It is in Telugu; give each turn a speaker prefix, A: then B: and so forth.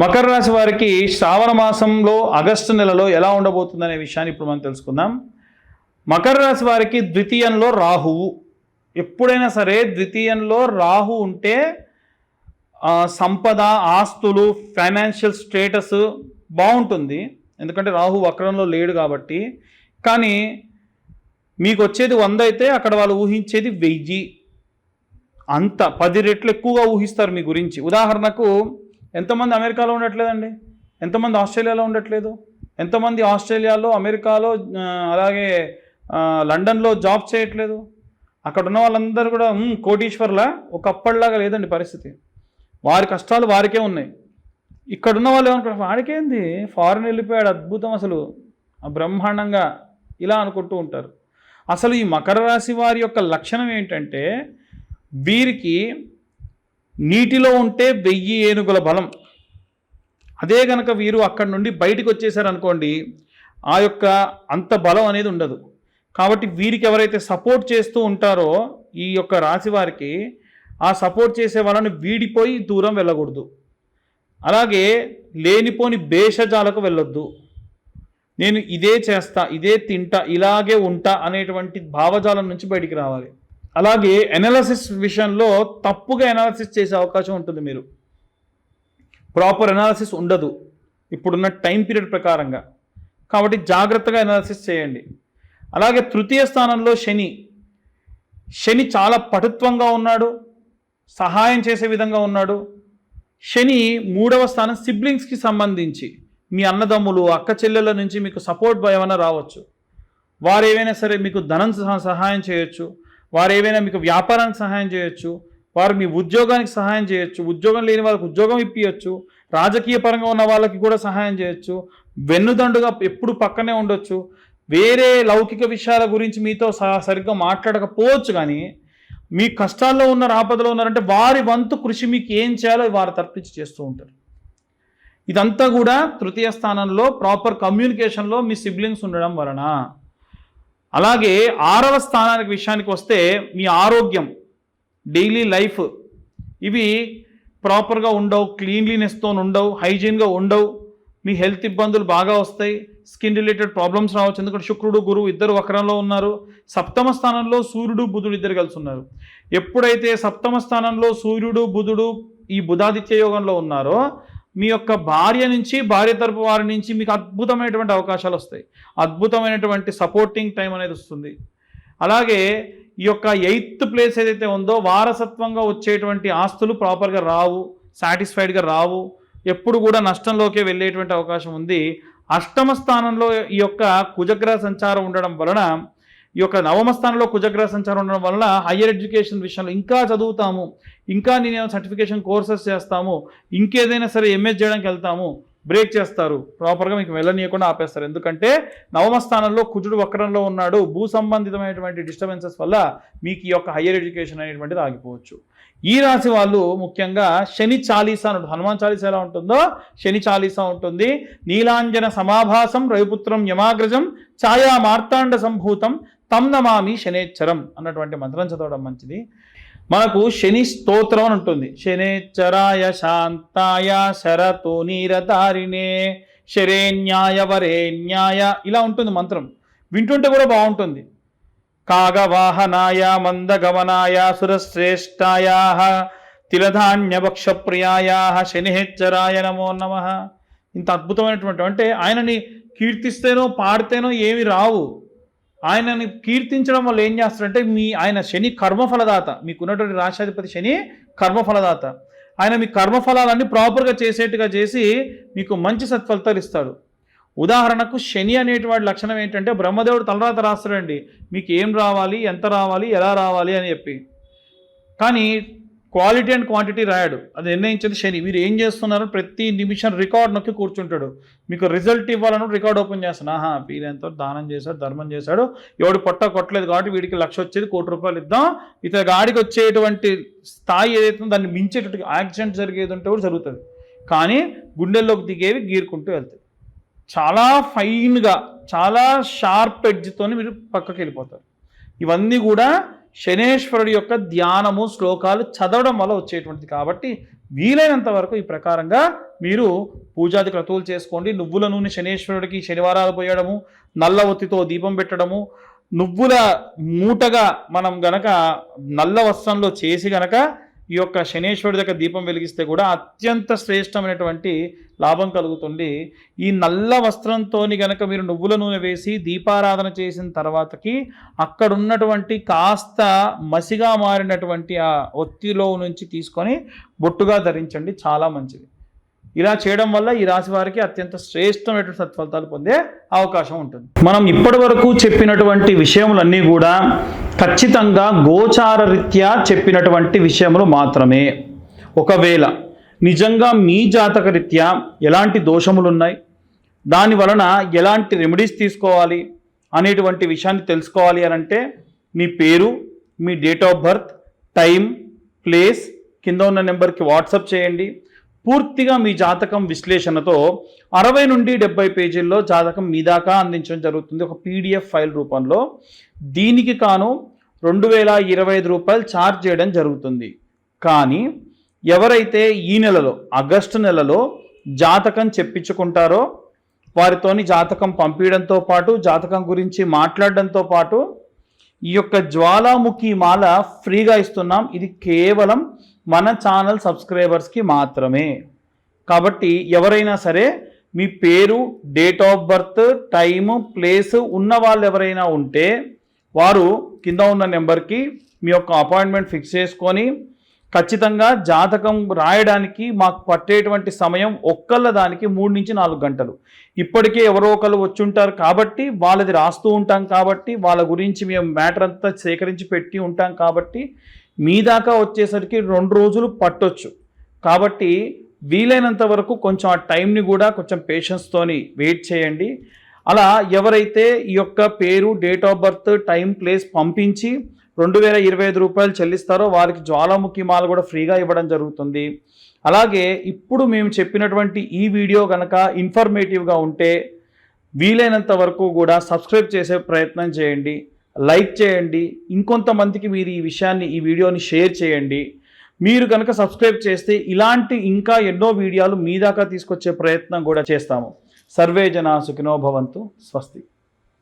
A: మకర రాశి వారికి శ్రావణ మాసంలో ఆగస్టు నెలలో ఎలా ఉండబోతుందనే విషయాన్ని ఇప్పుడు మనం తెలుసుకుందాం. మకర రాశి వారికి ద్వితీయంలో రాహువు. ఎప్పుడైనా సరే ద్వితీయంలో రాహు ఉంటే సంపద ఆస్తులు ఫైనాన్షియల్ స్టేటస్ బాగుంటుంది. ఎందుకంటే రాహు వక్రంలో లేడు కాబట్టి. కానీ మీకు వచ్చేది వంద అయితే అక్కడ వాళ్ళు ఊహించేది వెయ్యి. అంత పది రెట్లు ఎక్కువగా ఊహిస్తారు మీ గురించి. ఉదాహరణకు ఎంతమంది అమెరికాలో ఉండట్లేదండి? ఎంతమంది ఆస్ట్రేలియాలో ఉండట్లేదు? ఎంతమంది ఆస్ట్రేలియాలో అమెరికాలో అలాగే లండన్లో జాబ్ చేయట్లేదు? అక్కడ ఉన్న వాళ్ళందరూ కూడా కోటీశ్వర్లా? ఒకప్పటిలాగా లేదండి పరిస్థితి. వారి కష్టాలు వారికే ఉన్నాయి. ఇక్కడ ఉన్న వాళ్ళు ఏమనుకుంటారు? వాడికేంది? ఫారెన్ వెళ్ళిపోయాడు అద్భుతం అసలు. బ్రహ్మాండంగా ఇలా అనుకుంటూ ఉంటారు. అసలు ఈ మకర రాశి వారి యొక్క లక్షణం ఏంటంటే వీరికి నీటిలో ఉంటే వెయ్యి ఏనుగుల బలం. అదే కనుక వీరు అక్కడి నుండి బయటకు వచ్చేసారనుకోండి ఆ యొక్క అంత బలం అనేది ఉండదు. కాబట్టి వీరికి ఎవరైతే సపోర్ట్ చేస్తూ ఉంటారో ఈ యొక్క రాశి వారికి ఆ సపోర్ట్ చేసే వాళ్ళని వీడిపోయి దూరం వెళ్ళకూడదు. అలాగే లేనిపోని భేషజాలకు వెళ్ళొద్దు. నేను ఇదే చేస్తా ఇదే తింటా ఇలాగే ఉంటా అనేటువంటి భావజాలం నుంచి బయటికి రావాలి. అలాగే ఎనాలసిస్ విషయంలో తప్పుగా ఎనాలసిస్ చేసే అవకాశం ఉంటుంది మీరు. ప్రాపర్ ఎనాలసిస్ ఉండదు. ఇప్పుడున్న టైం పీరియడ్ ప్రకారంగా. కాబట్టి జాగ్రత్తగా ఎనాలసిస్ చేయండి. అలాగే తృతీయ స్థానంలో శని. శని చాలా పటుత్వంగా ఉన్నాడు. సహాయం చేసే విధంగా ఉన్నాడు. శని మూడవ స్థానం సిబ్లింగ్స్కి సంబంధించి. మీ అన్నదమ్ములు అక్క చెల్లెల నుంచి మీకు సపోర్ట్ ఏమైనా రావచ్చు. వారు ఏవైనా సరే మీకు ధనం సహ- సహాయం చేయొచ్చు. వారు ఏవైనా మీకు వ్యాపారానికి సహాయం చేయొచ్చు వారు మీ ఉద్యోగానికి సహాయం చేయొచ్చు ఉద్యోగం లేని వాళ్ళకి ఉద్యోగం ఇప్పించచ్చు రాజకీయ పరంగా ఉన్న వాళ్ళకి కూడా సహాయం చేయొచ్చు వెన్నుదండుగా ఎప్పుడు పక్కనే ఉండొచ్చు వేరే లౌకిక విషయాల గురించి మీతో సరిగ్గా మాట్లాడకపోవచ్చు కానీ మీ కష్టాల్లో ఉన్న ఆపదలో ఉన్నారంటే వారి వంతు కృషి మీకు ఏం చేయాలో వారు తప్పించి చేస్తూ ఉంటారు. ఇదంతా కూడా తృతీయ స్థానంలో ప్రాపర్ కమ్యూనికేషన్లో మీ సిబ్లింగ్స్ ఉండడం వలన. అలాగే ఆరవ స్థానానికి విషయానికి వస్తే మీ ఆరోగ్యం డైలీ లైఫ్ ఇవి ప్రాపర్గా ఉండవు క్లీన్లీనెస్తో ఉండవు హైజీన్గా ఉండవు. మీ హెల్త్ ఇబ్బందులు బాగా వస్తాయి. స్కిన్ రిలేటెడ్ ప్రాబ్లమ్స్ రావచ్చు. ఎందుకంటే శుక్రుడు గురువు ఇద్దరు వక్రంలో ఉన్నారు. సప్తమ స్థానంలో సూర్యుడు బుధుడు ఇద్దరు కలిసి ఉన్నారు. ఎప్పుడైతే సప్తమ స్థానంలో సూర్యుడు బుధుడు ఈ బుధాదిత్య యోగంలో ఉన్నారో మీ యొక్క భార్య నుంచి భార్య తరపు వారి నుంచి మీకు అద్భుతమైనటువంటి అవకాశాలు వస్తాయి. అద్భుతమైనటువంటి సపోర్టింగ్ టైం అనేది వస్తుంది. అలాగే ఈ యొక్క ఎయిత్ ప్లేస్ ఏదైతే ఉందో వారసత్వంగా వచ్చేటువంటి ఆస్తులు ప్రాపర్గా రావు సాటిస్ఫైడ్గా రావు. ఎప్పుడు కూడా నష్టంలోకే వెళ్ళేటువంటి అవకాశం ఉంది. అష్టమ స్థానంలో ఈ యొక్క కుజగ్రహ సంచారం ఉండడం వలన ఈ యొక్క నవమ స్థానంలో కుజగ్రహ సంచారం ఉండడం వలన హయ్యర్ ఎడ్యుకేషన్ విషయంలో ఇంకా చదువుతాము ఇంకా నేను సర్టిఫికేషన్ కోర్సెస్ చేస్తాము ఇంకేదైనా సరే ఎంఎస్ చేయడానికి వెళ్తాము బ్రేక్ చేస్తారు. ప్రాపర్గా మీకు వెళ్ళనీయకుండా ఆపేస్తారు. ఎందుకంటే నవమ స్థానంలో కుజుడు వక్రంలో ఉన్నాడు. భూ సంబంధితమైనటువంటి డిస్టర్బెన్సెస్ వల్ల మీకు ఈ యొక్క హయ్యర్ ఎడ్యుకేషన్ అనేటువంటిది ఆగిపోవచ్చు. ఈ రాశి వాళ్ళు ముఖ్యంగా శని చాలీసా అని హనుమాన్ చాలీసా ఎలా ఉంటుందో? శని చాలీసా ఉంటుంది. నీలాంజన సమాభాసం రవిపుత్రం యమాగ్రజం ఛాయా మార్తాండ సంభూతం తం నమామి శనేచ్చరం అన్నటువంటి మంత్రం చదవడం మంచిది. మనకు శని స్తోత్రం అని ఉంటుంది. శనేచ్చరాయ శాంతాయ శరతు నీరధారిణే శరేణ్యాయ వరేణ్యాయ ఇలా ఉంటుంది మంత్రం. వింటుంటే కూడా బాగుంటుంది. కాగవాహనాయ మందగమనాయ సురశ్రేష్టాయా తిలధాన్యభక్షప్రియాయా శనిహెచ్చరాయ నమో నమ. ఇంత అద్భుతమైనటువంటి అంటే ఆయనని కీర్తిస్తేనో పాడితేనో ఏమి రావు. ఆయనని కీర్తించడం వల్ల ఏం చేస్తారంటే మీ ఆయన శని కర్మఫలదాత మీకున్నటువంటి రాష్ట్రాధిపతి శని కర్మఫలదాత. ఆయన మీ కర్మఫలాలన్నీ ప్రాపర్గా చేసేట్టుగా చేసి మీకు మంచి సత్ఫలితాలు ఇస్తాడు. ఉదాహరణకు శని అనేటువంటి లక్షణం ఏంటంటే బ్రహ్మదేవుడు తలరాత రాస్తాడండి. మీకు ఏం రావాలి ఎంత రావాలి ఎలా రావాలి అని చెప్పి. కానీ క్వాలిటీ అండ్ క్వాంటిటీ రాయడు. అది నిర్ణయించేది శని. మీరు ఏం చేస్తున్నారు? ప్రతి నిమిషం రికార్డ్ నొక్కి కూర్చుంటాడు. మీకు రిజల్ట్ ఇవ్వాలను రికార్డ్ ఓపెన్ చేస్తాను ఆహా వీరెంతో దానం చేశాడు ధర్మం చేశాడు. ఎవడు పొట్ట కొట్టలేదు కాబట్టి వీడికి లక్ష వచ్చేది కోటి రూపాయలు ఇద్దాం. ఇతని గాడికి వచ్చేటువంటి స్థాయి ఏదైతే దాన్ని మించేటట్టు యాక్సిడెంట్ జరిగేది ఉంటే కూడా జరుగుతుంది. కానీ గుండెల్లోకి దిగేవి గీరుకుంటూ వెళ్తాయి. చాలా ఫైన్గా చాలా షార్ప్ ఎడ్జ్తో మీరు పక్కకి వెళ్ళిపోతారు. ఇవన్నీ కూడా శనేశ్వరుడి యొక్క ధ్యానము శ్లోకాలు చదవడం వల్ల వచ్చేటువంటిది కాబట్టి వీలైనంత వరకు ఈ ప్రకారంగా మీరు పూజాది క్రతువులు చేసుకోండి. నువ్వుల నూనె శనేశ్వరుడికి శనివారాలు పోయడము నల్ల ఒత్తితో దీపం పెట్టడము నువ్వుల మూటగా మనం గనక నల్ల వస్త్రంలో చేసి గనక ఈ యొక్క శనేశ్వరుడి దగ్గర దీపం వెలిగిస్తే కూడా అత్యంత శ్రేష్టమైనటువంటి లాభం కలుగుతుంది. ఈ నల్ల వస్త్రంతో గనక మీరు నువ్వుల నూనె వేసి దీపారాధన చేసిన తర్వాతకి అక్కడున్నటువంటి కాస్త మసిగా మారినటువంటి ఆ ఒత్తిలో నుంచి తీసుకొని బొట్టుగా ధరించండి. చాలా మంచిది. ఇలా చేయడం వల్ల ఈ రాశి వారికి అత్యంత శ్రేష్టమైనటువంటి సత్ఫలితాలు పొందే అవకాశం ఉంటుంది. మనం ఇప్పటి వరకు చెప్పినటువంటి విషయములన్నీ కూడా ఖచ్చితంగా గోచార రీత్యా చెప్పినటువంటి విషయములు మాత్రమే. ఒకవేళ నిజంగా మీ జాతక రీత్యా ఎలాంటి దోషములు ఉన్నాయి దాని వలన ఎలాంటి రెమెడీస్ తీసుకోవాలి? అనేటువంటి విషయాన్ని తెలుసుకోవాలి అని అంటే మీ పేరు మీ date of birth time place కింద ఉన్న నెంబర్కి వాట్సాప్ చేయండి. పూర్తిగా మీ జాతకం విశ్లేషణతో అరవై నుండి డెబ్బై పేజీల్లో జాతకం మీ దాకా అందించడం జరుగుతుంది. ఒక పీడిఎఫ్ ఫైల్ రూపంలో. దీనికి కాను రెండు వేల ఇరవై ఐదు రూపాయలు ఛార్జ్ చేయడం జరుగుతుంది. కానీ ఎవరైతే ఈ నెలలో ఆగస్టు నెలలో జాతకం చెప్పించుకుంటారో వారితోని జాతకం పంపించడంతో పాటు జాతకం గురించి మాట్లాడడంతో పాటు ఈ యొక్క జ్వాలాముఖి మాల ఫ్రీగా ఇస్తున్నాం. ఇది కేవలం మన ఛానల్ సబ్స్క్రైబర్స్కి మాత్రమే. కాబట్టి ఎవరైనా సరే మీ పేరు date of birth time place ఉన్న వాళ్ళు ఎవరైనా ఉంటే వారు కింద ఉన్న నెంబర్కి మీ యొక్క అపాయింట్మెంట్ ఫిక్స్ చేసుకొని ఖచ్చితంగా జాతకం రాయడానికి మాకు పట్టేటువంటి సమయం ఒక్కళ్ళ దానికి మూడు నుంచి నాలుగు గంటలు. ఇప్పటికే ఎవరో ఒకరు వచ్చి ఉంటారు కాబట్టి వాళ్ళది రాస్తూ ఉంటాం కాబట్టి వాళ్ళ గురించి మేము మ్యాటర్ అంతా సేకరించి పెట్టి ఉంటాం కాబట్టి మీ దాకా వచ్చేసరికి రెండు రోజులు పట్టొచ్చు. కాబట్టి వీలైనంత వరకు కొంచెం ఆ టైంని కూడా కొంచెం పేషెన్స్తోని వెయిట్ చేయండి. అలా ఎవరైతే ఈ యొక్క పేరు date of birth time place పంపించి రెండు వేల ఇరవై ఐదు రూపాయలు చెల్లిస్తారో వారికి జ్వాలాముఖి మాల కూడా ఫ్రీగా ఇవ్వడం జరుగుతుంది. అలాగే ఇప్పుడు మేము చెప్పినటువంటి ఈ వీడియో కనుక ఇన్ఫర్మేటివ్గా ఉంటే వీలైనంత వరకు కూడా సబ్స్క్రైబ్ చేసే ప్రయత్నం చేయండి లైక్ చేయండి ఇంకొంతమందికి మీరు ఈ విషయాన్ని ఈ వీడియోని షేర్ చేయండి. మీరు కనుక సబ్స్క్రైబ్ చేస్తే ఇలాంటి ఇంకా ఎన్నో వీడియోలు మీ దాకా తీసుకొచ్చే ప్రయత్నం కూడా చేస్తాము. సర్వే జనా సుఖినో భవంతు స్వస్తి.